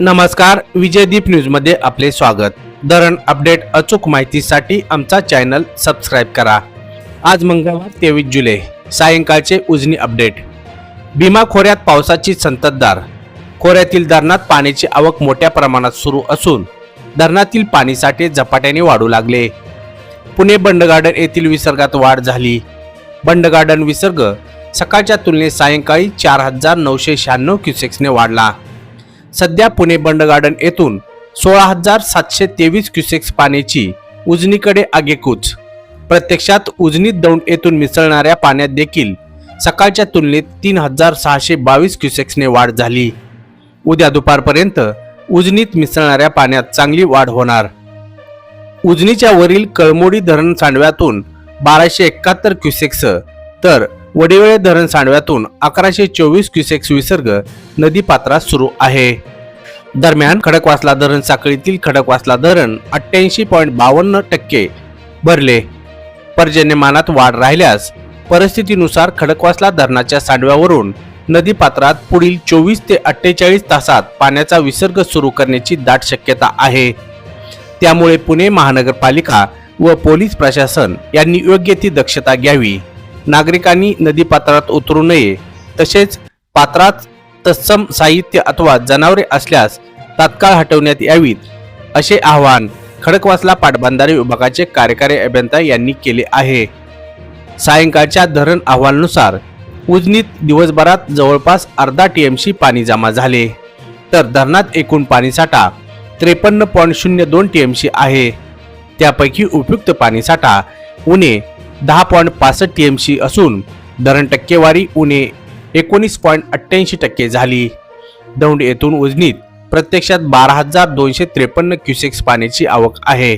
नमस्कार विजयदीप न्यूजमध्ये आपले स्वागत. धरण अपडेट अचूक माहितीसाठी आमचा चॅनल सबस्क्राईब करा. आज मंगळवार तेवीस जुलै सायंकाळचे उजनी अपडेट. भीमा खोऱ्यात पावसाची संततधार. खोऱ्यातील धरणात पाण्याची आवक मोठ्या प्रमाणात सुरू असून धरणातील पाणीसाठे झपाट्याने वाढू लागले. पुणे बंड गार्डन येथील विसर्गात वाढ झाली. बंड गार्डन विसर्ग सकाळच्या तुलनेत सायंकाळी चार हजार नऊशे शहाण्णव क्युसेक्सने वाढला. सध्या पुणे बंड गार्डन येथून सोळा हजार सातशे तेवीस क्युसेक्स पाण्याची उजनीकडे आगेकूच. प्रत्यक्षात उजनीत दौंड येथून मिसळणाऱ्या पाण्यात देखील सकाळच्या तुलनेत तीन हजार सहाशे बावीस क्युसेक्सने वाढ झाली. उद्या दुपारपर्यंत उजनीत मिसळणाऱ्या पाण्यात चांगली वाढ होणार. उजनीच्या वरील कळमोडी धरण सांडव्यातून बाराशे एकाहत्तर क्युसेक्स तर वडिवळे धरण सांडव्यातून अकराशे चोवीस क्युसेक्स विसर्ग नदीपात्रात सुरू आहे. दरम्यान खडकवासला धरण साखळीतील खडकवासला धरण अठ्ठ्याऐंशी पॉईंट बावन्न टक्के भरले. पर्जन्यमानात वाढ राहिल्यास परिस्थितीनुसार खडकवासला धरणाच्या सांडव्यावरून नदीपात्रात पुढील चोवीस ते अठ्ठेचाळीस तासात पाण्याचा विसर्ग सुरू करण्याची दाट शक्यता आहे. त्यामुळे पुणे महानगरपालिका व पोलीस प्रशासन यांनी योग्य ती दक्षता घ्यावी. नागरिकांनी नदीपात्रात उतरू नये. तसेच पात्रात तत्सम साहित्य अथवा जनावरे असल्यास तात्काळ हटवण्यात यावीत असे आवाहन खडकवासला पाटबंधारे विभागाचे कार्यकारी अभियंता यांनी केले आहे. सायंकाळच्या धरण अहवालानुसार उजनीत दिवसभरात जवळपास अर्धा टीएमसी पाणी जमा झाले. तर धरणात एकूण पाणीसाठा त्रेपन्न पॉईंट शून्य दोन टीएमसी आहे. त्यापैकी उपयुक्त पाणीसाठा उणे दहा पॉईंट पासष्ट टीएमसी असून धरण टक्केवारी उणे एकोणीस पॉईंट अठ्ठ्याऐंशी टक्के झाली. दौंड येथून उजनीत प्रत्यक्षात बारा हजार दोनशे त्रेपन्न क्युसेक्स पाण्याची आवक आहे.